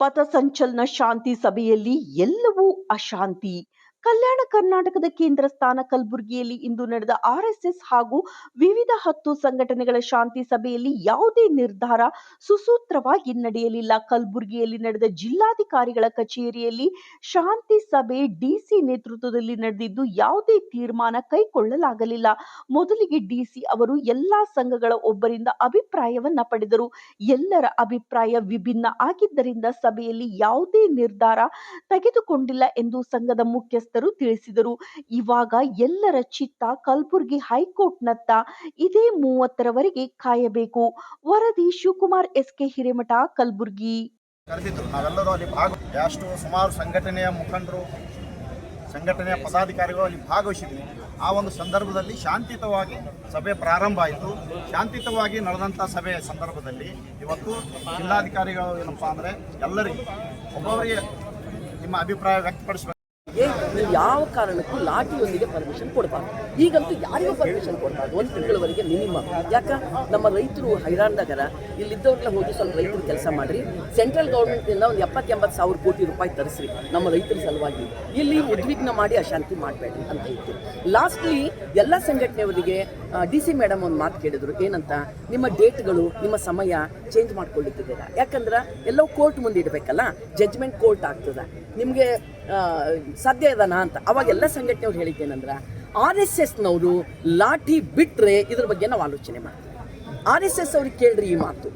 ಪಥಸಂಚಲನ ಶಾಂತಿ ಸಭೆಯಲ್ಲಿ ಎಲ್ಲವೂ ಅಶಾಂತಿ. ಕಲ್ಯಾಣ ಕರ್ನಾಟಕದ ಕೇಂದ್ರ ಸ್ಥಾನ ಕಲಬುರಗಿಯಲ್ಲಿ ಇಂದು ನಡೆದ ಆರ್ಎಸ್ಎಸ್ ಹಾಗೂ ವಿವಿಧ ಹತ್ತು ಸಂಘಟನೆಗಳ ಶಾಂತಿ ಸಭೆಯಲ್ಲಿ ಯಾವುದೇ ನಿರ್ಧಾರ ಸುಸೂತ್ರವಾಗಿ ನಡೆಯಲಿಲ್ಲ. ಕಲಬುರಗಿಯಲ್ಲಿ ನಡೆದ ಜಿಲ್ಲಾಧಿಕಾರಿಗಳ ಕಚೇರಿಯಲ್ಲಿ ಶಾಂತಿ ಸಭೆ ಡಿಸಿ ನೇತೃತ್ವದಲ್ಲಿ ನಡೆದಿದ್ದು, ಯಾವುದೇ ತೀರ್ಮಾನ ಕೈಗೊಳ್ಳಲಾಗಲಿಲ್ಲ. ಮೊದಲಿಗೆ ಡಿಸಿ ಅವರು ಎಲ್ಲಾ ಸಂಘಗಳ ಒಬ್ಬರಿಂದ ಅಭಿಪ್ರಾಯವನ್ನ ಪಡೆದರು. ಎಲ್ಲರ ಅಭಿಪ್ರಾಯ ವಿಭಿನ್ನ ಆಗಿದ್ದರಿಂದ ಸಭೆಯಲ್ಲಿ ಯಾವುದೇ ನಿರ್ಧಾರ ತೆಗೆದುಕೊಂಡಿಲ್ಲ ಎಂದು ಸಂಘದ ಮುಖ್ಯಸ್ಥರು ತಿಳಿಸಿದರು. ಇವಾಗ ಎಲ್ಲರ ಚಿತ್ತ ಕಲಬುರಗಿ ಹೈಕೋರ್ಟ್ನತ್ತ ಇದೇ ಮೂವತ್ತರವರೆಗೆ ಕಾಯಬೇಕು. ವರದಿ ಶಿವಕುಮಾರ್ ಎಸ್ಕೆ ಹಿರೇಮಠ, ಕಲಬುರಗಿ. ಕರೆದಿದ್ರು. ನಾವೆಲ್ಲರೂ ಅಲ್ಲಿ ಭಾಗ ಸುಮಾರು ಸಂಘಟನೆಯ ಮುಖಂಡರು, ಸಂಘಟನೆಯ ಪದಾಧಿಕಾರಿಗಳು ಅಲ್ಲಿ ಭಾಗವಹಿಸಿದ್ವಿ. ಆ ಒಂದು ಸಂದರ್ಭದಲ್ಲಿ ಶಾಂತಿಯುತವಾಗಿ ಸಭೆ ಪ್ರಾರಂಭ ಆಯಿತು. ಶಾಂತಿಯುತವಾಗಿ ನಡೆದಂಥ ಸಭೆಯ ಸಂದರ್ಭದಲ್ಲಿ ಇವತ್ತು ಜಿಲ್ಲಾಧಿಕಾರಿಗಳು ಏನಪ್ಪಾ ಅಂದರೆ ಎಲ್ಲರಿಗೂ ಒಬ್ಬೊಬ್ಬರಿಗೆ ನಿಮ್ಮ ಅಭಿಪ್ರಾಯ ವ್ಯಕ್ತಪಡಿಸಬೇಕು ನೀವು ಯಾವ ಕಾರಣಕ್ಕೂ ಲಾಠಿಯೊಂದಿಗೆ ಪರ್ಮಿಷನ್ ಕೊಡಬಾರ್ದು. ಈಗಂತೂ ಯಾರಿಗೂ ಪರ್ಮಿಷನ್ ಕೊಡಬಾರ್ದು. ಒಂದು ತಿಂಗಳವರೆಗೆ ಮಿನಿಮಮ್ ಯಾಕ? ನಮ್ಮ ರೈತರು ಹೈರಾಣದಾಗರ. ಇಲ್ಲಿದ್ದವ್ರೆಲ್ಲ ಹೋಗಿ ಸ್ವಲ್ಪ ರೈತರು ಕೆಲಸ ಮಾಡಿರಿ. ಸೆಂಟ್ರಲ್ ಗೌರ್ಮೆಂಟ್ನಿಂದ ಒಂದು ಎಪ್ಪತ್ತೆಂಬತ್ತು ಸಾವಿರ ಕೋಟಿ ರೂಪಾಯಿ ತರಿಸ್ರಿ. ನಮ್ಮ ರೈತರ ಸಲುವಾಗಿ. ಇಲ್ಲಿ ಉದ್ವಿಗ್ನ ಮಾಡಿ ಅಶಾಂತಿ ಮಾಡಬೇಡ್ರಿ ಅಂತ ಇತ್ತು ಲಾಸ್ಟ್ಲಿ ಎಲ್ಲ ಸಂಘಟನೆಯವರಿಗೆ ಡಿ ಸಿ ಮೇಡಮ್ ಒಂದು ಮಾತು ಕೇಳಿದ್ರು. ಏನಂತ? ನಿಮ್ಮ ಡೇಟ್ಗಳು ನಿಮ್ಮ ಸಮಯ ಚೇಂಜ್ ಮಾಡ್ಕೊಳ್ಳಿಕ್ಕಿದ್ದೀರಾ ಯಾಕಂದ್ರೆ ಎಲ್ಲವೂ ಕೋರ್ಟ್ ಮುಂದೆ ಇಡಬೇಕಲ್ಲ? ಜಡ್ಜ್ಮೆಂಟ್ ಕೋರ್ಟ್ ಆಗ್ತದೆ. ನಿಮಗೆ ಸಾಧ್ಯ ಇದಾನ ಅಂತ. ಅವಾಗ ಎಲ್ಲ ಸಂಘಟನೆಯವ್ರು ಹೇಳಿದ್ದೇನಂದ್ರೆ, ಆರ್ ಎಸ್ ಎಸ್ನವರು ಲಾಠಿ ಬಿಟ್ಟರೆ ಇದ್ರ ಬಗ್ಗೆ ನಾವು ಆಲೋಚನೆ ಮಾಡ್ತೀವಿ. ಆರ್ ಎಸ್ ಎಸ್ ಅವ್ರಿಗೆ ಕೇಳ್ರಿ ಈ ಮಾತು.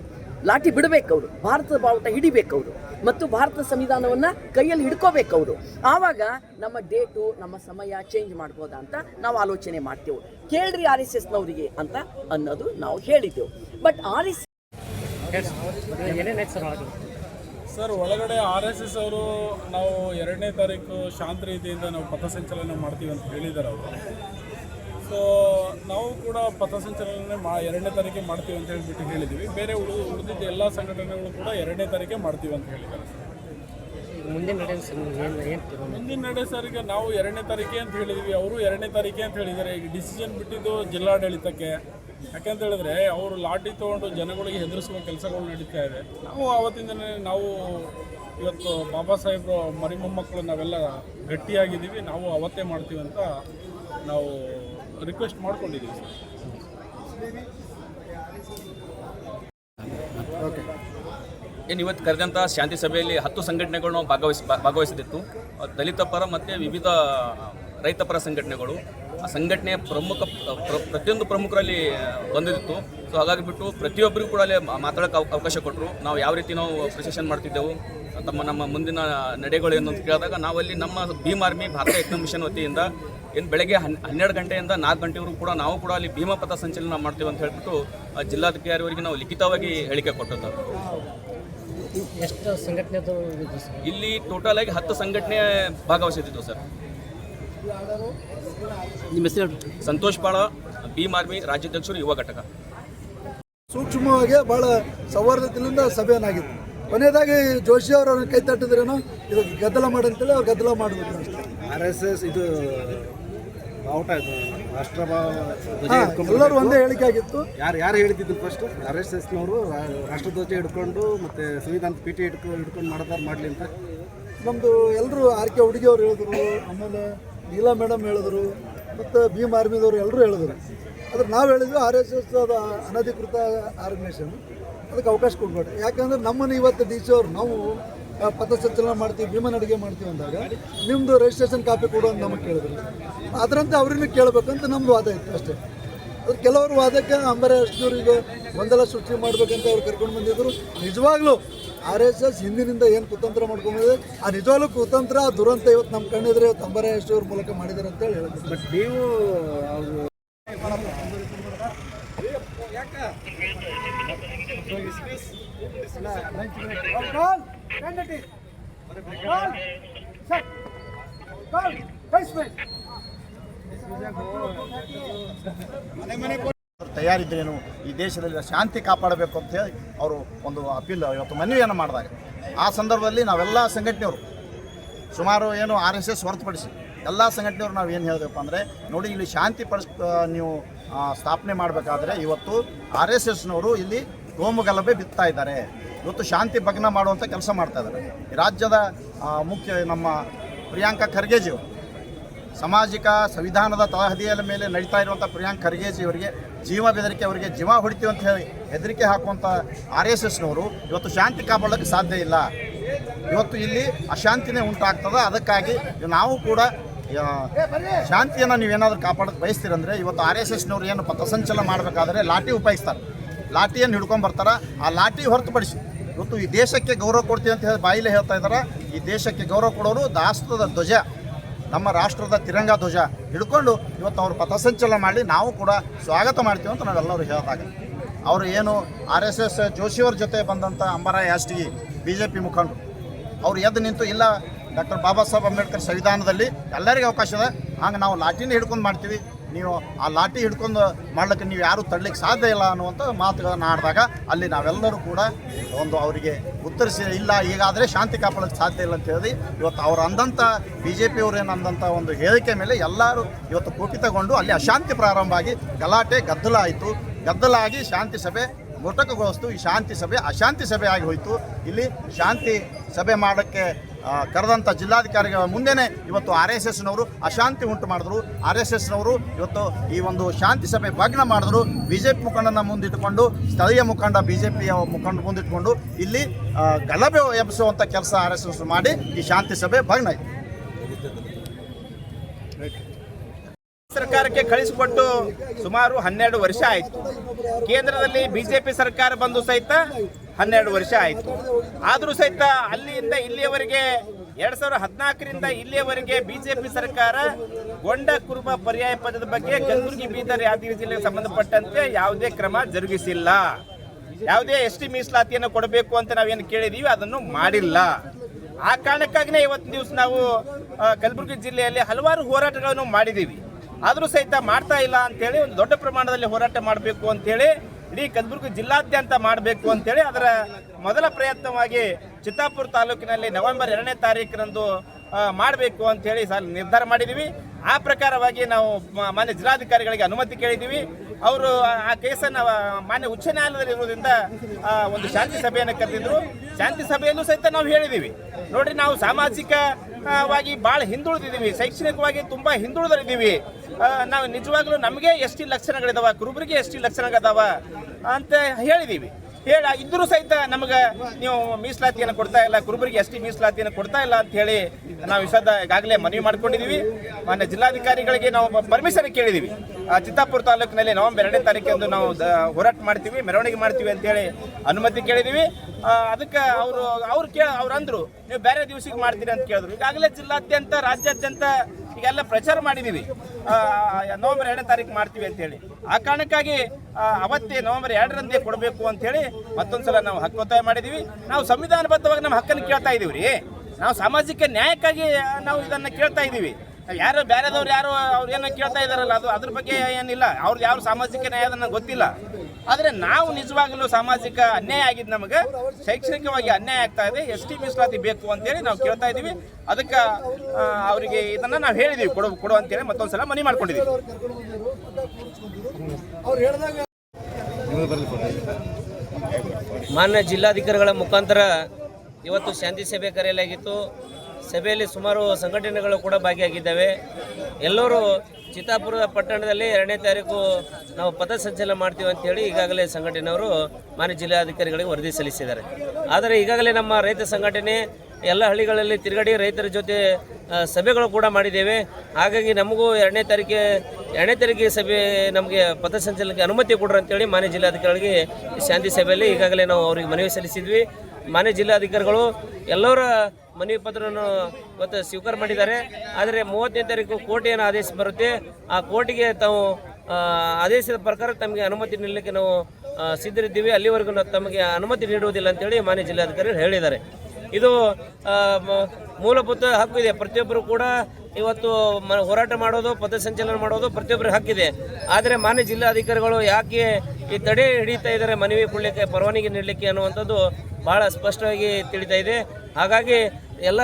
ಲಾಠಿ ಬಿಡಬೇಕು ಅವರು ಭಾರತದ ಬಾವುಟ ಹಿಡಿಬೇಕು ಅವರು ಮತ್ತು ಭಾರತ ಸಂವಿಧಾನವನ್ನು ಕೈಯಲ್ಲಿ ಹಿಡ್ಕೋಬೇಕು ಅವರು ಆವಾಗ ನಮ್ಮ ಡೇಟು, ನಮ್ಮ ಸಮಯ ಚೇಂಜ್ ಮಾಡ್ಬೋದಾ ಅಂತ ನಾವು ಆಲೋಚನೆ ಮಾಡ್ತೇವೆ. ಕೇಳ್ರಿ ಆರ್ ಎಸ್ ಎಸ್ನವರಿಗೆ ಅಂತ ಅನ್ನೋದು ನಾವು ಹೇಳಿದ್ದೆವು. ಬಟ್ ಆರ್ ಎಸ್ ಸರ್ ಒಳಗೆ ಸರ್ ಒಳಗಡೆ ಆರ್ ಎಸ್ ಎಸ್ ಅವರು ನಾವು ಎರಡನೇ ತಾರೀಕು ಶಾಂತ ರೀತಿಯಿಂದ ನಾವು ಪಥಸಂಚಲನ ಮಾಡ್ತೀವಿ ಅಂತ ಹೇಳಿದ್ದಾರೆ ಅವರು. ಸೊ ನಾವು ಕೂಡ ಪಥಸಂಚಲನೆ ಮಾ, ಎರಡನೇ ತಾರೀಕಿಗೆ ಮಾಡ್ತೀವಿ ಅಂತ ಹೇಳಿಬಿಟ್ಟು ಹೇಳಿದ್ದೀವಿ. ಬೇರೆ ಉಳಿದು ಉಳಿದಿದ್ದ ಎಲ್ಲ ಸಂಘಟನೆಗಳು ಕೂಡ ಎರಡನೇ ತಾರೀಕೆ ಮಾಡ್ತೀವಿ ಅಂತ ಹೇಳಿದ್ದಾರೆ. ಮುಂದಿನ ನಡೆ ಮುಂದಿನ ನಡೆ ಸರ್, ಈಗ ನಾವು ಎರಡನೇ ತಾರೀಕೆ ಅಂತ ಹೇಳಿದ್ವಿ. ಅವರು ಎರಡನೇ ತಾರೀಕೆ ಅಂತ ಹೇಳಿದ್ದಾರೆ. ಈಗ ಡಿಸಿಷನ್ ಬಿಟ್ಟಿದ್ದು ಜಿಲ್ಲಾಡಳಿತಕ್ಕೆ. ಯಾಕಂತ ಹೇಳಿದ್ರೆ, ಅವರು ಲಾಠಿ ತಗೊಂಡು ಜನಗಳಿಗೆ ಹೆದರಿಸುವ ಕೆಲಸಗಳು ನಡೀತಾ ಇದೆ. ನಾವು ಆವತ್ತಿಂದನೇ ನಾವು ಇವತ್ತು ಬಾಬಾ ಸಾಹೇಬ್ರು, ಮರಿ ಮೊಮ್ಮಕ್ಕಳು ನಾವೆಲ್ಲ ಗಟ್ಟಿಯಾಗಿದ್ದೀವಿ. ನಾವು ಅವತ್ತೇ ಮಾಡ್ತೀವಿ ಅಂತ ನಾವು ರಿಕ್ವೆಸ್ಟ್ ಮಾಡ್ಕೊಂಡಿದ್ದೀವಿ ಸರ್. ಏನು ಇವತ್ತು ಕರೆದಂಥ ಶಾಂತಿ ಸಭೆಯಲ್ಲಿ ಹತ್ತು ಸಂಘಟನೆಗಳು ನಾವು ಭಾಗವಹಿಸಿ ಭಾ- ಭಾಗವಹಿಸಿದಿತ್ತು. ಅಹ್, ದಲಿತ ಪರ ಮತ್ತು ವಿವಿಧ ರೈತ ಪರ ಸಂಘಟನೆಗಳು. ಆ ಸಂಘಟನೆಯ ಪ್ರಮುಖ ಪ್ರ- ಪ್ರತಿಯೊಂದು ಪ್ರಮುಖರಲ್ಲಿ ಬಂದಿತ್ತು ಸೊ ಹಾಗಾಗಿ ಬಿಟ್ಟು ಪ್ರತಿಯೊಬ್ಬರಿಗೂ ಕೂಡ ಅಲ್ಲಿ ಮಾತಾಡೋಕ್ಕೆ ಅವಕಾಶ ಕೊಟ್ಟರು ನಾವು ಯಾವ ರೀತಿ ನಾವು ಪ್ರೊಸೆಷನ್ ಮಾಡ್ತಿದ್ದೆವು ತಮ್ಮ ನಮ್ಮ ಮುಂದಿನ ನಡೆಗಳು ಏನು ಅಂತ ಕೇಳಿದಾಗ ನಾವಲ್ಲಿ ನಮ್ಮ ಭೀಮ್ ಆರ್ಮಿ ಭಾರತ ಯಜ್ಞ ಮಿಷನ್ ವತಿಯಿಂದ ಏನು ಬೆಳಗ್ಗೆ ಹನ್ ಹನ್ನೆರಡು ಗಂಟೆಯಿಂದ ನಾಲ್ಕು ಗಂಟೆವರೆಗೂ ಕೂಡ ನಾವು ಕೂಡ ಅಲ್ಲಿ ಭೀಮಾ ಪಥ ಸಂಚಲನ ಮಾಡ್ತೀವಿ ಅಂತ ಹೇಳ್ಬಿಟ್ಟು ಜಿಲ್ಲಾಧಿಕಾರಿಯವರಿಗೆ ನಾವು ಲಿಖಿತವಾಗಿ ಹೇಳಿಕೆ ಕೊಟ್ಟದ್ದು. ಎಷ್ಟು ಸಂಘಟನೆ ಇದು ಇಲ್ಲಿ ಟೋಟಲ್ ಆಗಿ ಹತ್ತು ಸಂಘಟನೆ ಭಾಗವಹಿಸಿದ್ದು ಸರ್. ನಿಮ್ಮ ಹೆಸರು ಸಂತೋಷ್ ಪಾಳ ಬಿ ಆರ್ಮಿ ರಾಜ್ಯಾಧ್ಯಕ್ಷರು ಯುವ ಘಟಕ. ಸೂಕ್ಷ್ಮವಾಗಿ ಭಾಳ ಸೌಹಾರ್ದತೆಯಿಂದ ಸಭೆಯನ್ನಾಗಿತ್ತು. ಕೊನೆಯದಾಗಿ ಜೋಶಿ ಅವರು ಕೈ ತಟ್ಟಿದ್ರೇನೋ? ಇದು ಗದ್ದಲ ಮಾಡಂತೇಳಿ ಅವ್ರು ಗದ್ದಲ ಮಾಡಬೇಕು ಆರ್ ಎಸ್ ಎಸ್ ಇದು ಬಾವುಟ ಎಲ್ಲರೂ ಒಂದೇ ಹೇಳಿಕೆ ಆಗಿತ್ತು. ಯಾರು ಯಾರು ಹೇಳ್ತಿದ್ರು ಫಸ್ಟ್ ಆರ್ ಎಸ್ ಎಸ್ನವರು ರಾಷ್ಟ್ರಧ್ವಜ ಹಿಡ್ಕೊಂಡು ಮತ್ತೆ ಸಂವಿಧಾನದ ಪಿ ಟಿ ಹಿಡ್ಕೊಂಡು ಹಿಡ್ಕೊಂಡು ಮಾಡೋದಾರು ಮಾಡಲಿ ಅಂತ. ನಮ್ಮದು ಎಲ್ಲರೂ ಆರ್ ಕೆ ಹುಡುಗಿಯವ್ರು ಹೇಳಿದ್ರು ಆಮೇಲೆ ನೀಲಾ ಮೇಡಮ್ ಹೇಳಿದ್ರು ಮತ್ತು ಭೀಮ್ ಆರ್ಮಿದವರು ಎಲ್ಲರೂ ಹೇಳಿದ್ರು. ಆದ್ರೆ ನಾವು ಹೇಳಿದ್ವಿ ಆರ್ ಎಸ್ ಎಸ್ ಅದು ಅನಧಿಕೃತ ಆರ್ಗನೈಸೇಷನ್. ಅದಕ್ಕೆ ಅವಕಾಶ ಕೊಡ್ಬೇಡಿ. ಯಾಕಂದ್ರೆ ನಮ್ಮನ್ನು ಇವತ್ತು ಡಿ ಸಿ ಅವ್ರು ನಾವು ಪಥಸಂಚಲನ ಮಾಡ್ತೀವಿ ಭೀಮನ ಅಡುಗೆ ಮಾಡ್ತೀವಿ ಅಂದಾಗ ನಿಮ್ಮದು ರಿಜಿಸ್ಟ್ರೇಷನ್ ಕಾಪಿ ಕೊಡು ಅಂತ ನಮಗೆ ಕೇಳಿದ್ರು. ಅದರಂತೆ ಅವ್ರನ್ನ ಕೇಳಬೇಕಂತ ನಮ್ಮದು ವಾದ ಇತ್ತು ಅಷ್ಟೇ. ಅದು ಕೆಲವರು ವಾದಕ್ಕೆ ಅಂಬಾರಾಯಶ್ವರಿಗೆ ಒಂದೆಲ್ಲ ಸೃಷ್ಟಿ ಮಾಡಬೇಕಂತ ಅವ್ರು ಕರ್ಕೊಂಡು ಬಂದಿದ್ರು. ನಿಜವಾಗ್ಲೂ ಆರ್ ಎಸ್ ಎಸ್ ಹಿಂದಿನಿಂದ ಏನು ಕುತಂತ್ರ ಮಾಡ್ಕೊಂಡಿದೆ ಆ ನಿಜವಾಗ್ಲೂ ಕುತಂತ್ರ ಆ ದುರಂತ ಇವತ್ತು ನಮ್ಮ ಕಣ್ಣಿದ್ರೆ ಇವತ್ತು ಅಂಬರೀಷ್ನವ್ರ ಮೂಲಕ ಮಾಡಿದ್ದಾರೆ ಅಂತೇಳಿ ಹೇಳಿದ್ರು ಬಟ್ ನೀವು ಅವರು ತಯಾರಿದ್ರೇನು ಈ ದೇಶದಲ್ಲಿ ಶಾಂತಿ ಕಾಪಾಡಬೇಕು ಅಂತ ಹೇಳಿ ಅವರು ಒಂದು ಅಪೀಲ್ ಇವತ್ತು ಮನವಿಯನ್ನು ಮಾಡಿದಾಗ ಆ ಸಂದರ್ಭದಲ್ಲಿ ನಾವೆಲ್ಲ ಸಂಘಟನೆಯವರು, ಸುಮಾರು ಏನು ಆರ್ ಎಸ್ ಎಸ್ ಹೊರತುಪಡಿಸಿ ಎಲ್ಲ ಸಂಘಟನೆಯವರು ನಾವು ಏನು ಹೇಳಬೇಕು ಅಂದರೆ, ನೋಡಿ ಇಲ್ಲಿ ಶಾಂತಿ ಪರಿಸ್ ನೀವು ಸ್ಥಾಪನೆ ಮಾಡಬೇಕಾದ್ರೆ ಇವತ್ತು ಆರ್ ಎಸ್ ಎಸ್ನವರು ಇಲ್ಲಿ ಗೋಮು ಗಲಭೆ ಬಿತ್ತಾ ಇದ್ದಾರೆ. ಇವತ್ತು ಶಾಂತಿ ಭಗ್ನ ಮಾಡುವಂಥ ಕೆಲಸ ಮಾಡ್ತಾ ಇದ್ದಾರೆ. ರಾಜ್ಯದ ಮುಖ್ಯ ನಮ್ಮ ಪ್ರಿಯಾಂಕಾ ಖರ್ಗೆಜಿ ಸಾಮಾಜಿಕ ಸಂವಿಧಾನದ ತಳಹದಿಯ ಮೇಲೆ ನಡೀತಾ ಇರುವಂಥ ಪ್ರಿಯಾಂಕ್ ಖರ್ಗೆಜಿ ಅವರಿಗೆ ಜೀವ ಬೆದರಿಕೆ, ಅವರಿಗೆ ಜೀವ ಹೊಡಿತೀವಿ ಅಂತ ಹೇಳಿ ಹೆದರಿಕೆ ಹಾಕುವಂಥ ಆರ್ ಎಸ್ ಎಸ್ನವರು ಇವತ್ತು ಶಾಂತಿ ಕಾಪಾಡೋಕ್ಕೆ ಸಾಧ್ಯ ಇಲ್ಲ. ಇವತ್ತು ಇಲ್ಲಿ ಅಶಾಂತಿನೇ ಉಂಟಾಗ್ತದೆ. ಅದಕ್ಕಾಗಿ ನಾವು ಕೂಡ ಶಾಂತಿಯನ್ನು ನೀವೇನಾದರೂ ಕಾಪಾಡೋಕೆ ಬಯಸ್ತೀರಂದರೆ ಇವತ್ತು ಆರ್ ಎಸ್ ಎಸ್ನವ್ರು ಏನು ಪಥಸಂಚಲನ ಮಾಡಬೇಕಾದ್ರೆ ಲಾಠಿ ಉಪಯೋಗಿಸ್ತಾರೆ. ಲಾಠಿಯನ್ನು ಹಿಡ್ಕೊಂಡು ಬರ್ತಾರೆ. ಆ ಲಾಠಿ ಹೊರತುಪಡಿಸಿ ಇವತ್ತು ಈ ದೇಶಕ್ಕೆ ಗೌರವ ಕೊಡ್ತೀವಿ ಅಂತ ಹೇಳಿ ಬಾಯಿಲೆ ಹೇಳ್ತಾ ಇದ್ದಾರೆ ಈ ದೇಶಕ್ಕೆ ಗೌರವ ಕೊಡೋರು ದಾಸ್ತದ ಧ್ವಜ, ನಮ್ಮ ರಾಷ್ಟ್ರದ ತಿರಂಗ ಧ್ವಜ ಹಿಡ್ಕೊಂಡು ಇವತ್ತು ಅವರು ಪಥಸಂಚಲನ ಮಾಡಿ ನಾವು ಕೂಡ ಸ್ವಾಗತ ಮಾಡ್ತೀವಿ ಅಂತ ನಾವೆಲ್ಲರೂ ಹೇಳಿದಾಗ. ಅವರು ಏನು ಆರ್ ಎಸ್ ಎಸ್ ಜೋಶಿಯವ್ರ ಜೊತೆ ಬಂದಂಥ ಅಂಬರಾಯ್ ಯಾಸ್ಟಿಗಿ ಬಿ ಜೆ ಪಿ ಮುಖಂಡರು. ಅವ್ರು ಎದ್ದು ನಿಂತು, ಇಲ್ಲ, ಡಾಕ್ಟರ್ ಬಾಬಾ ಸಾಹೇಬ್ ಅಂಬೇಡ್ಕರ್ ಸಂವಿಧಾನದಲ್ಲಿ ಎಲ್ಲರಿಗೂ ಅವಕಾಶ ಇದೆ, ಹಂಗೆ ನಾವು ಲಾಠಿನ ಹಿಡ್ಕೊಂಡು ಮಾಡ್ತೀವಿ. ನೀವು ಆ ಲಾಠಿ ಹಿಡ್ಕೊಂಡು ಮಾಡ್ಲಿಕ್ಕೆ ನೀವು ಯಾರೂ ತಡ್ಲಿಕ್ಕೆ ಸಾಧ್ಯ ಇಲ್ಲ ಅನ್ನುವಂಥ ಮಾತುಗಳನ್ನು ಆಡಿದಾಗ ಅಲ್ಲಿ ನಾವೆಲ್ಲರೂ ಕೂಡ ಒಂದು ಅವರಿಗೆ ಉತ್ತರಿಸಿ, ಇಲ್ಲ, ಈಗಾದರೆ ಶಾಂತಿ ಕಾಪಾಡೋಕ್ಕೆ ಸಾಧ್ಯ ಇಲ್ಲ ಅಂತ ಹೇಳಿ ಇವತ್ತು ಅವ್ರು ಅಂದಂಥ ಬಿ ಜೆ ಪಿಯವರು ಏನು ಅಂದಂಥ ಒಂದು ಹೇಳಿಕೆ ಮೇಲೆ ಎಲ್ಲರೂ ಇವತ್ತು ಕುಪಿತಗೊಂಡು ಅಲ್ಲಿ ಅಶಾಂತಿ ಪ್ರಾರಂಭ ಆಗಿ ಗಲಾಟೆ, ಗದ್ದಲ ಆಯಿತು. ಗದ್ದಲ ಆಗಿ ಶಾಂತಿ ಸಭೆ ಮೊಟಕುಗೊಳಿಸ್ತು ಈ ಶಾಂತಿ ಸಭೆ ಅಶಾಂತಿ ಸಭೆ ಆಗಿ ಹೋಯಿತು. ಇಲ್ಲಿ ಶಾಂತಿ ಸಭೆ ಮಾಡೋಕ್ಕೆ ಕರೆದಂಥ ಜಿಲ್ಲಾಧಿಕಾರಿಗಳ ಮುಂದೆನೇ ಇವತ್ತು ಆರ್ ಎಸ್ ಎಸ್ನವರು ಅಶಾಂತಿ ಉಂಟು ಮಾಡಿದ್ರು. ಆರ್ ಎಸ್ ಎಸ್ನವರು ಇವತ್ತು ಈ ಒಂದು ಶಾಂತಿ ಸಭೆ ಭಗ್ನ ಮಾಡಿದ್ರು. ಬಿ ಜೆ ಪಿ ಮುಖಂಡನ ಮುಂದಿಟ್ಟುಕೊಂಡು, ಸ್ಥಳೀಯ ಮುಖಂಡ ಬಿ ಜೆ ಪಿಯ ಮುಖಂಡ ಮುಂದಿಟ್ಟುಕೊಂಡು ಇಲ್ಲಿ ಗಲಭೆ ಎಬ್ಬಿಸುವಂಥ ಕೆಲಸ ಆರ್ ಎಸ್ ಎಸ್ ಮಾಡಿ ಈ ಶಾಂತಿ ಸಭೆ ಭಗ್ನ ಆಯಿತು. ಸರ್ಕಾರಕ್ಕೆ ಕಳಿಸಿಕೊಟ್ಟು ಸುಮಾರು ಹನ್ನೆರಡು ವರ್ಷ ಆಯಿತು. ಕೇಂದ್ರದಲ್ಲಿ ಬಿಜೆಪಿ ಸರ್ಕಾರ ಬಂದು ಸಹಿತ ಹನ್ನೆರಡು ವರ್ಷ ಆಯಿತು. ಆದರೂ ಸಹಿತ ಅಲ್ಲಿಂದ ಇಲ್ಲಿಯವರೆಗೆ ಎರಡ್ ಸಾವಿರದ ಹದಿನಾಲ್ಕರಿಂದ ಇಲ್ಲಿಯವರೆಗೆ ಬಿಜೆಪಿ ಸರ್ಕಾರ ಗೊಂಡ ಕುರುಬ ಪರ್ಯಾಯ ಪದದ ಬಗ್ಗೆ ಕಲಬುರಗಿ ಬೀದರ್ ಯಾದಗಿರಿ ಜಿಲ್ಲೆಗೆ ಸಂಬಂಧಪಟ್ಟಂತೆ ಯಾವುದೇ ಕ್ರಮ ಜರುಗಿಸಿಲ್ಲ. ಯಾವುದೇ ಎಸ್ ಟಿ ಮೀಸಲಾತಿಯನ್ನು ಕೊಡಬೇಕು ಅಂತ ನಾವೇನು ಕೇಳಿದೀವಿ, ಅದನ್ನು ಮಾಡಿಲ್ಲ. ಆ ಕಾರಣಕ್ಕಾಗಿನೇ ಇವತ್ತಿನ ದಿವಸ ನಾವು ಕಲಬುರಗಿ ಜಿಲ್ಲೆಯಲ್ಲಿ ಹಲವಾರು ಹೋರಾಟಗಳನ್ನು ಮಾಡಿದ್ದೀವಿ ಆದರೂ ಸಹಿತ ಮಾಡ್ತಾ ಇಲ್ಲ ಅಂತೇಳಿ ಒಂದು ದೊಡ್ಡ ಪ್ರಮಾಣದಲ್ಲಿ ಹೋರಾಟ ಮಾಡಬೇಕು ಅಂತೇಳಿ, ಇಡೀ ಕಲಬುರಗಿ ಜಿಲ್ಲಾದ್ಯಂತ ಮಾಡಬೇಕು ಅಂತೇಳಿ ಅದರ ಮೊದಲ ಪ್ರಯತ್ನವಾಗಿ ಚಿತ್ತಾಪುರ ತಾಲೂಕಿನಲ್ಲಿ ನವೆಂಬರ್ ಎರಡನೇ ತಾರೀಕಿನಂದು ಮಾಡಬೇಕು ಅಂತೇಳಿ ನಿರ್ಧಾರ ಮಾಡಿದ್ದೀವಿ. ಆ ಪ್ರಕಾರವಾಗಿ ನಾವು ಮಾನ್ಯ ಜಿಲ್ಲಾಧಿಕಾರಿಗಳಿಗೆ ಅನುಮತಿ ಕೇಳಿದ್ದೀವಿ. ಅವರು ಆ ಕೇಸನ್ನು ಮಾನ್ಯ ಉಚ್ಚ ನ್ಯಾಯಾಲಯದಲ್ಲಿ ಇರುವುದರಿಂದ ಒಂದು ಶಾಂತಿ ಸಭೆಯನ್ನು ಕರೆದಿದ್ರು. ಶಾಂತಿ ಸಭೆಯಲ್ಲೂ ಸಹಿತ ನಾವು ಹೇಳಿದ್ದೀವಿ. ನೋಡಿ, ನಾವು ಸಾಮಾಜಿಕವಾಗಿ ಭಾಳ ಹಿಂದುಳಿದಿದ್ದೀವಿ. ಶೈಕ್ಷಣಿಕವಾಗಿ ತುಂಬ ಹಿಂದುಳಿದಿದ್ದೀವಿ ನಾವು ನಿಜವಾಗ್ಲೂ ನಮಗೆ ಎಷ್ಟು ಲಕ್ಷಣಗಳಿದಾವ, ಕುರುಬರಿಗೆ ಎಷ್ಟು ಲಕ್ಷಣಗಳಿದಾವ ಅಂತ ಹೇಳಿದ್ದೀವಿ. ಹೇಳ, ಇದ್ರೂ ಸಹಿತ ನಮಗೆ ನೀವು ಮೀಸಲಾತಿಯನ್ನು ಕೊಡ್ತಾ ಇಲ್ಲ, ಕುರುಬರಿಗೆ ಎಷ್ಟು ಮೀಸಲಾತಿಯನ್ನು ಕೊಡ್ತಾ ಇಲ್ಲ ಅಂತ ಹೇಳಿ ನಾವು ವಿಷಯದ ಈಗಾಗಲೇ ಮನವಿ ಮಾಡ್ಕೊಂಡಿದ್ದೀವಿ ಮಾನ್ಯ ಜಿಲ್ಲಾಧಿಕಾರಿಗಳಿಗೆ ನಾವು ಪರ್ಮಿಷನ್ ಕೇಳಿದೀವಿ. ಚಿತ್ತಾಪುರ ತಾಲೂಕಿನಲ್ಲಿ ನವೆಂಬರ್ ಎರಡನೇ ತಾರೀಕಂದು ನಾವು ಹೋರಾಟ ಮಾಡ್ತೀವಿ, ಮೆರವಣಿಗೆ ಮಾಡ್ತೀವಿ ಅಂತೇಳಿ ಅನುಮತಿ ಕೇಳಿದೀವಿ. ಅದಕ್ಕೆ ಅವರು, ಅವ್ರು ಕೇಳ, ಅವ್ರು ಅಂದ್ರು, ನೀವು ಬೇರೆ ದಿವಸಕ್ಕೆ ಮಾಡ್ತೀರಿ ಅಂತ ಕೇಳಿದ್ರು. ಈಗಾಗಲೇ ಜಿಲ್ಲಾದ್ಯಂತ, ರಾಜ್ಯಾದ್ಯಂತ ಈಗೆಲ್ಲ ಪ್ರಚಾರ ಮಾಡಿದ್ದೀವಿ ನವಂಬರ್ ಎರಡನೇ ತಾರೀಕು ಮಾಡ್ತೀವಿ ಅಂತೇಳಿ. ಆ ಕಾರಣಕ್ಕಾಗಿ ಅವತ್ತೇ ನವೆಂಬರ್ ಎರಡರಂದೇ ಕೊಡಬೇಕು ಅಂತೇಳಿ ಮತ್ತೊಂದ್ಸಲ ನಾವು ಹಕ್ಕೊತ್ತಾಯ ಮಾಡಿದ್ದೀವಿ ನಾವು ಸಂವಿಧಾನಬದ್ಧವಾಗಿ ನಮ್ಮ ಹಕ್ಕನ್ನು ಕೇಳ್ತಾ ಇದ್ದೀವಿ ರೀ ನಾವು ಸಾಮಾಜಿಕ ನ್ಯಾಯಕ್ಕಾಗಿ ನಾವು ಇದನ್ನು ಕೇಳ್ತಾ ಇದ್ದೀವಿ. ಯಾರು ಬೇರೆದವ್ರು ಯಾರು ಅವ್ರು ಏನೋ ಕೇಳ್ತಾ ಇದಾರಲ್ಲ, ಅದು ಅದ್ರ ಬಗ್ಗೆ ಏನಿಲ್ಲ. ಅವ್ರದ್ದು ಯಾವ ಸಾಮಾಜಿಕ ನ್ಯಾಯ ಅದನ್ನ ಗೊತ್ತಿಲ್ಲ. ಆದರೆ ನಾವು ನಿಜವಾಗಲೂ ಸಾಮಾಜಿಕ ಅನ್ಯಾಯ ಆಗಿದ್ದು ನಮಗೆ ಶೈಕ್ಷಣಿಕವಾಗಿ ಅನ್ಯಾಯ ಆಗ್ತಾ ಇದೆ. ಎಸ್ ಟಿ ಮೀಸಲಾತಿ ಬೇಕು ಅಂತೇಳಿ ನಾವು ಕೇಳ್ತಾ ಇದ್ದೀವಿ. ಅದಕ್ಕೆ ಅವರಿಗೆ ಇದನ್ನ ನಾವು ಹೇಳಿದೀವಿ. ಕೊಡು ಕೊಡು ಅಂತೇಳಿ ಮತ್ತೊಂದ್ಸಲ ಮನವಿ ಮಾಡ್ಕೊಂಡಿದ್ದೀವಿ ಮಾನ್ಯ ಜಿಲ್ಲಾಧಿಕಾರಿಗಳ ಮುಖಾಂತರ ಇವತ್ತು ಶಾಂತಿ ಸಭೆ ಕರೆಯಲಾಗಿತ್ತು. ಸಭೆಯಲ್ಲಿ ಸುಮಾರು ಸಂಘಟನೆಗಳು ಕೂಡ ಭಾಗಿಯಾಗಿದ್ದಾವೆ. ಎಲ್ಲರೂ ಚಿತ್ತಾಪುರದ ಪಟ್ಟಣದಲ್ಲಿ ಎರಡನೇ ತಾರೀಕು ನಾವು ಪಥಸಂಚಲನ ಮಾಡ್ತೀವಿ ಅಂತೇಳಿ ಈಗಾಗಲೇ ಸಂಘಟನೆಯವರು ಮಾನ್ಯ ಜಿಲ್ಲಾಧಿಕಾರಿಗಳಿಗೆ ವರದಿ ಸಲ್ಲಿಸಿದ್ದಾರೆ. ಆದರೆ ಈಗಾಗಲೇ ನಮ್ಮ ರೈತ ಸಂಘಟನೆ ಎಲ್ಲ ಹಳ್ಳಿಗಳಲ್ಲಿ ತಿರುಗಾಡಿ ರೈತರ ಜೊತೆ ಸಭೆಗಳು ಕೂಡ ಮಾಡಿದ್ದೇವೆ. ಹಾಗಾಗಿ ನಮಗೂ ಎರಡನೇ ತಾರೀಖು ಎರಡನೇ ತಾರೀಕಿಗೆ ಸಭೆ ನಮಗೆ ಪಥಸಂಚಲನಕ್ಕೆ ಅನುಮತಿ ಕೊಡ್ರಿ ಅಂತೇಳಿ ಮಾನ್ಯ ಜಿಲ್ಲಾಧಿಕಾರಿಗಳಿಗೆ ಶಾಂತಿ ಸಭೆಯಲ್ಲಿ ಈಗಾಗಲೇ ನಾವು ಅವರಿಗೆ ಮನವಿ ಸಲ್ಲಿಸಿದ್ವಿ. ಮಾನ್ಯ ಜಿಲ್ಲಾಧಿಕಾರಿಗಳು ಎಲ್ಲರ ಮನವಿ ಪತ್ರವನ್ನು ಇವತ್ತು ಸ್ವೀಕಾರ ಮಾಡಿದ್ದಾರೆ. ಆದರೆ ಮೂವತ್ತನೇ ತಾರೀಕು ಕೋರ್ಟ್ ಏನು ಆದೇಶ ಬರುತ್ತೆ. ಆ ಕೋರ್ಟಿಗೆ ತಾವು ಆದೇಶದ ಪ್ರಕಾರ ತಮಗೆ ಅನುಮತಿ ನೀಡಲಿಕ್ಕೆ ನಾವು ಸಿದ್ಧರಿದ್ದೀವಿ. ಅಲ್ಲಿವರೆಗೂ ತಮಗೆ ಅನುಮತಿ ನೀಡುವುದಿಲ್ಲ ಅಂತೇಳಿ ಮಾನ್ಯ ಜಿಲ್ಲಾಧಿಕಾರಿಗಳು ಹೇಳಿದ್ದಾರೆ. ಇದು ಮೂಲಭೂತ ಹಕ್ಕು ಇದೆ. ಪ್ರತಿಯೊಬ್ಬರು ಕೂಡ ಇವತ್ತು ಹೋರಾಟ ಮಾಡೋದು, ಪಥಸಂಚಲನ ಮಾಡೋದು ಪ್ರತಿಯೊಬ್ಬರ ಹಕ್ಕಿದೆ. ಆದರೆ ಮಾನ್ಯ ಜಿಲ್ಲಾಧಿಕಾರಿಗಳು ಯಾಕೆ ಈ ತಡೆ ಹಿಡಿತಾ ಇದ್ದಾರೆ ಮನವಿ ಕೊಡಲಿಕ್ಕೆ, ಪರವಾನಗಿ ನೀಡಲಿಕ್ಕೆ ಅನ್ನುವಂಥದ್ದು ಭಾಳ ಸ್ಪಷ್ಟವಾಗಿ ತಿಳಿತಾ ಇದೆ. ಹಾಗಾಗಿ ಎಲ್ಲ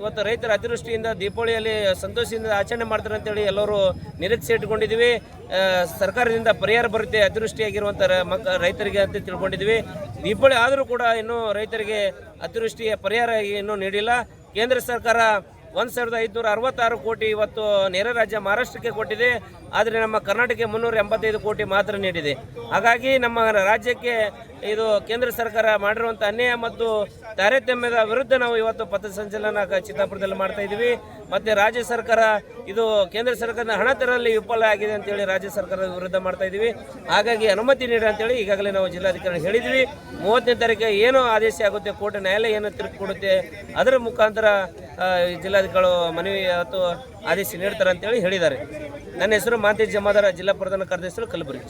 ಇವತ್ತು ರೈತರ ಅತಿವೃಷ್ಟಿಯಿಂದ, ದೀಪಾವಳಿಯಲ್ಲಿ ಸಂತೋಷದಿಂದ ಆಚರಣೆ ಮಾಡ್ತಾರೆ ಅಂತೇಳಿ ಎಲ್ಲರೂ ನಿರೀಕ್ಷೆ ಇಟ್ಕೊಂಡಿದ್ದೀವಿ ಸರ್ಕಾರದಿಂದ ಪರಿಹಾರ ಬರುತ್ತೆ ಅತಿವೃಷ್ಟಿಯಾಗಿರುವಂಥ ಮಕ್ಕ ರೈತರಿಗೆ ಅಂತ ತಿಳ್ಕೊಂಡಿದ್ದೀವಿ. ದೀಪಾವಳಿ ಆದರೂ ಕೂಡ ಇನ್ನೂ ರೈತರಿಗೆ ಅತಿವೃಷ್ಟಿಯ ಪರಿಹಾರ ಇನ್ನೂ ನೀಡಿಲ್ಲ. ಕೇಂದ್ರ ಸರ್ಕಾರ ಒಂದು ಸಾವಿರದ ಐದುನೂರ ಅರವತ್ತಾರು ಕೋಟಿ ಇವತ್ತು ನೆರೆ ರಾಜ್ಯ ಮಹಾರಾಷ್ಟ್ರಕ್ಕೆ ಕೊಟ್ಟಿದೆ, ಆದರೆ ನಮ್ಮ ಕರ್ನಾಟಕಕ್ಕೆ ಮುನ್ನೂರ ಎಂಬತ್ತೈದು ಕೋಟಿ ಮಾತ್ರ ನೀಡಿದೆ. ಹಾಗಾಗಿ ನಮ್ಮ ರಾಜ್ಯಕ್ಕೆ ಇದು ಕೇಂದ್ರ ಸರ್ಕಾರ ಮಾಡಿರುವಂಥ ಅನ್ಯಾಯ ಮತ್ತು ತಾರತಮ್ಯದ ವಿರುದ್ಧ ನಾವು ಇವತ್ತು ಪಥಸಂಚಲನ ಚಿತ್ತಾಪುರದಲ್ಲಿ ಮಾಡ್ತಾ ಇದ್ದೀವಿ. ಮತ್ತು ರಾಜ್ಯ ಸರ್ಕಾರ ಇದು ಕೇಂದ್ರ ಸರ್ಕಾರದ ಹಣ ತರಲಿ ವಿಫಲ ಆಗಿದೆ ಅಂತೇಳಿ ರಾಜ್ಯ ಸರ್ಕಾರದ ವಿರುದ್ಧ ಮಾಡ್ತಾ ಇದ್ದೀವಿ. ಹಾಗಾಗಿ ಅನುಮತಿ ನೀಡಿ ಅಂತೇಳಿ ಈಗಾಗಲೇ ನಾವು ಜಿಲ್ಲಾಧಿಕಾರಿ ಹೇಳಿದ್ವಿ ಮೂವತ್ತನೇ ತಾರೀಕು ಏನು ಆದೇಶ ಆಗುತ್ತೆ, ಕೋರ್ಟ್ ನ್ಯಾಯಾಲಯ ಏನು ತೀರ್ಪು ಕೊಡುತ್ತೆ, ಅದರ ಮುಖಾಂತರ ಜಿಲ್ಲಾಧಿಕಾರಿಗಳು ಮನವಿ ಅಥವಾ ಆದೇಶ ನೀಡ್ತಾರೆ ಅಂತೇಳಿ ಹೇಳಿದ್ದಾರೆ. ನನ್ನ ಹೆಸರು ಮಾಂತೇಶ್ ಜಮಾದಾರ, ಜಿಲ್ಲಾ ಪ್ರಧಾನ ಕಾರ್ಯದರ್ಶಿ ಕಲಬುರಗಿ.